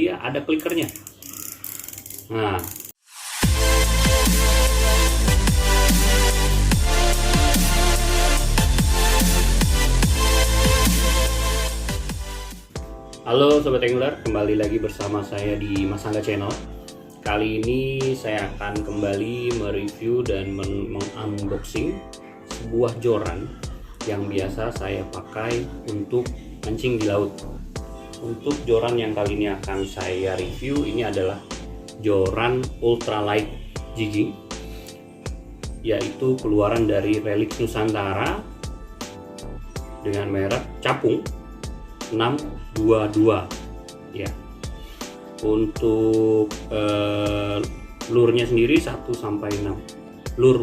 dia ada klikernya nah. Halo Sobat Angler, kembali lagi bersama saya di Mas Angga Channel. Kali ini saya akan kembali mereview dan men- mengunboxing sebuah joran yang biasa saya pakai untuk mancing di laut Untuk joran yang kali ini akan saya review ini adalah joran ultralight jigging yaitu keluaran dari Relix Nusantara dengan merek Capung 622 ya. Untuk eh, lurnya sendiri 1 sampai 6 lur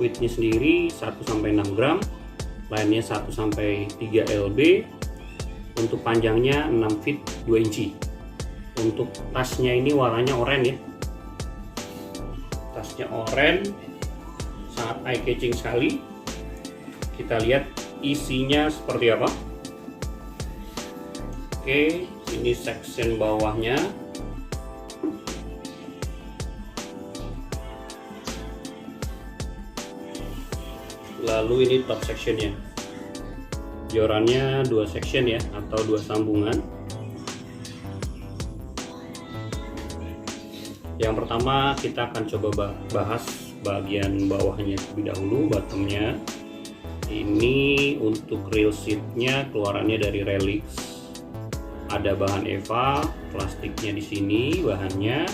weightnya sendiri 1 sampai 6 gram lainnya 1 sampai 3 lb untuk panjangnya 6 feet 2 inci. Untuk tasnya ini warnanya oranye. Ya tasnya oranye. Sangat eye catching sekali. Kita lihat isinya seperti apa. Oke, ini section bawahnya. Lalu ini top sectionnya. Jorannya dua section ya, atau dua sambungan. Yang pertama kita akan coba bahas bagian bawahnya terlebih dahulu, bottomnya. Ini untuk reel seatnya keluarannya dari Relix ada bahan Eva, plastiknya di sini bahannya.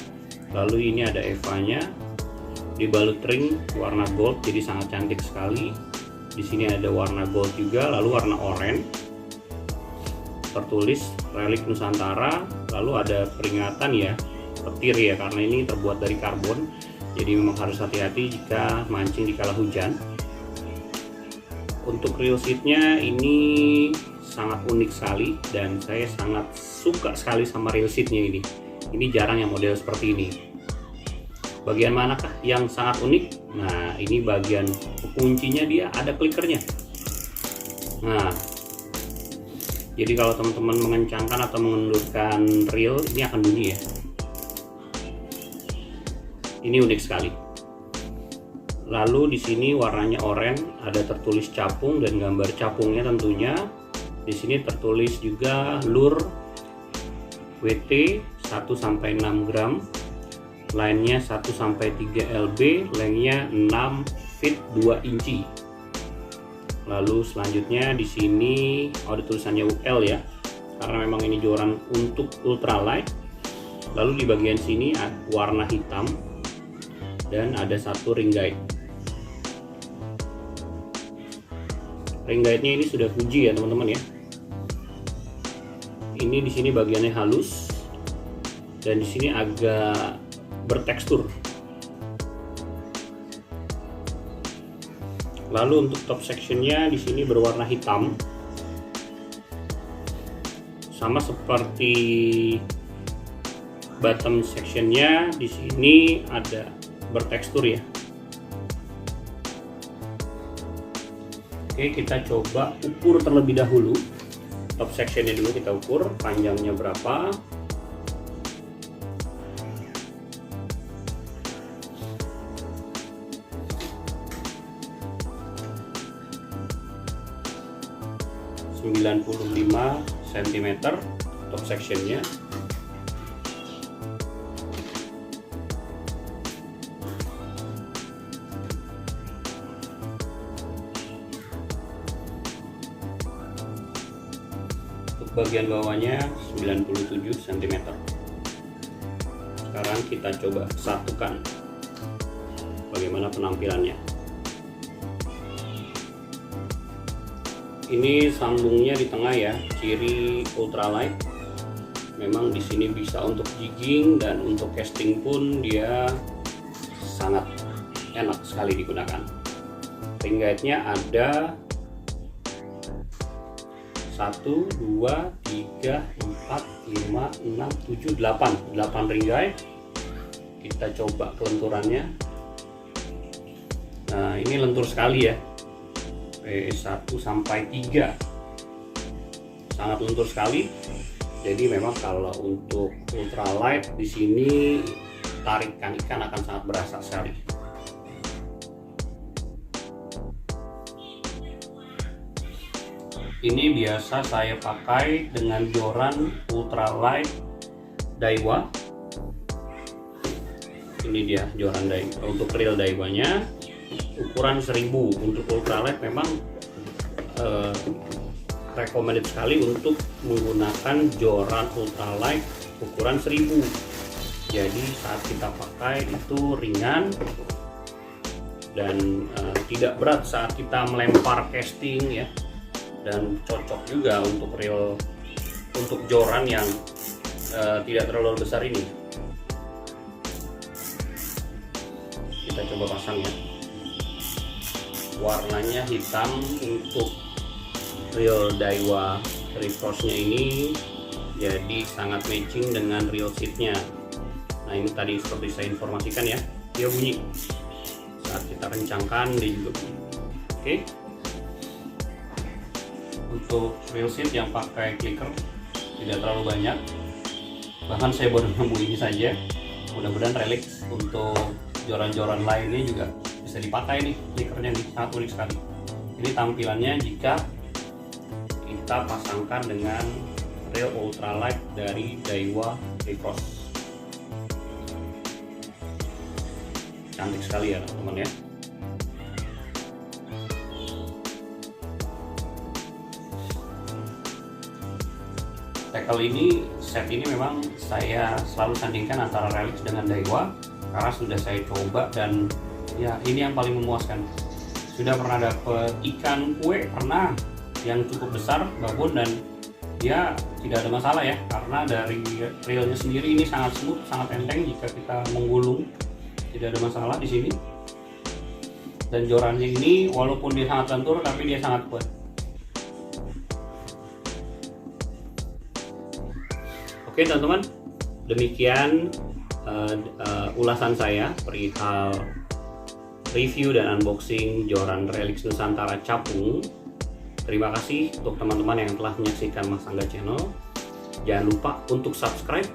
Lalu ini ada Evanya dibalut ring warna gold jadi sangat cantik sekali. Di sini ada warna gold juga, lalu warna oranye. Tertulis Relik Nusantara, lalu ada peringatan ya, petir ya karena ini terbuat dari karbon. Jadi memang harus hati-hati jika mancing di kala hujan. Untuk reel seatnya ini sangat unik sekali dan saya sangat suka sekali sama reel seatnya ini ini jarang yang model seperti ini bagian manakah yang sangat unik? Nah ini bagian kuncinya dia ada klikernya nah jadi kalau teman-teman mengencangkan atau mengendurkan reel ini akan bunyi ya. Ini unik sekali. Lalu di sini warnanya oranye ada tertulis capung dan gambar capungnya tentunya. Di sini tertulis juga lur WT 1 sampai 6 gram, lainnya 1 sampai 3 lb, lengnya 6 feet 2 inci. Lalu selanjutnya di sini oh, ada tulisannya UL ya. Karena memang ini joran untuk ultralight. Lalu di bagian sini warna hitam dan ada satu ring guide. ring guide-nya ini sudah Fuji ya teman-teman ya ini di sini bagiannya halus dan di sini agak bertekstur lalu untuk top sectionnya di sini berwarna hitam sama seperti bottom sectionnya di sini ada bertekstur ya Oke, kita coba ukur terlebih dahulu. Top sectionnya dulu kita ukur, panjangnya berapa. Sembilan puluh lima cm top sectionnya. Bagian bawahnya 97 cm sekarang kita coba satukan bagaimana penampilannya ini sambungnya di tengah ya ciri ultralight. Memang di sini bisa untuk jigging dan untuk casting pun dia sangat enak sekali digunakan. Ring guide-nya ada 1, 2, 3, 4, 5, 6, 7, 8 8 ring guide kita coba kelenturannya. Nah ini lentur sekali ya P1 sampai 3 sangat lentur sekali. Jadi memang kalau untuk ultralight di sini tarikan ikan akan sangat berasa sekali. Ini biasa saya pakai dengan joran ultralight Daiwa. Ini dia joran Daiwa untuk real Daiwanya ukuran 1000 untuk ultralight memang eh, recommended sekali untuk menggunakan joran ultralight ukuran 1000 jadi saat kita pakai itu ringan dan uh, tidak berat saat kita melempar casting ya. Dan cocok juga untuk real untuk joran yang uh, tidak terlalu besar ini. Kita coba pasang ya warnanya hitam untuk real Daiwa Refrost-nya ini jadi sangat matching dengan real seatnya. Nah ini tadi seperti saya informasikan ya dia bunyi. Saat kita kencangkan dia juga oke. Untuk real seat yang pakai clicker tidak terlalu banyak. Bahkan saya baru nemu ini saja. Mudah-mudahan relix untuk joran-joran lainnya juga bisa dipakai nih clickernya nih sangat unik sekali. Ini tampilannya jika kita pasangkan dengan real ultralight dari Daiwa Recross cantik sekali ya teman-teman ya. Tackle ini set ini memang saya selalu sandingkan antara Relix dengan Daiwa karena sudah saya coba dan ya ini yang paling memuaskan. Sudah pernah dapet ikan kue? Pernah. Yang cukup besar babon dan dia tidak ada masalah ya. Karena dari realnya sendiri ini sangat smooth sangat enteng jika kita menggulung. Tidak ada masalah di sini. Dan jorannya ini walaupun dia sangat lentur tapi dia sangat kuat. Oke teman-teman. Demikian uh, uh, ulasan saya perihal review dan unboxing joran Relix Nusantara Capung terima kasih untuk teman-teman yang telah menyaksikan Mas Angga Channel jangan lupa untuk subscribe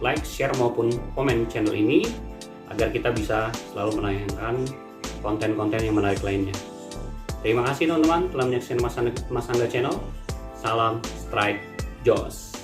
like, share maupun komen channel ini agar kita bisa selalu menayangkan konten-konten yang menarik lainnya. Terima kasih teman-teman telah menyaksikan Mas Anda Channel. Salam Strike Joss.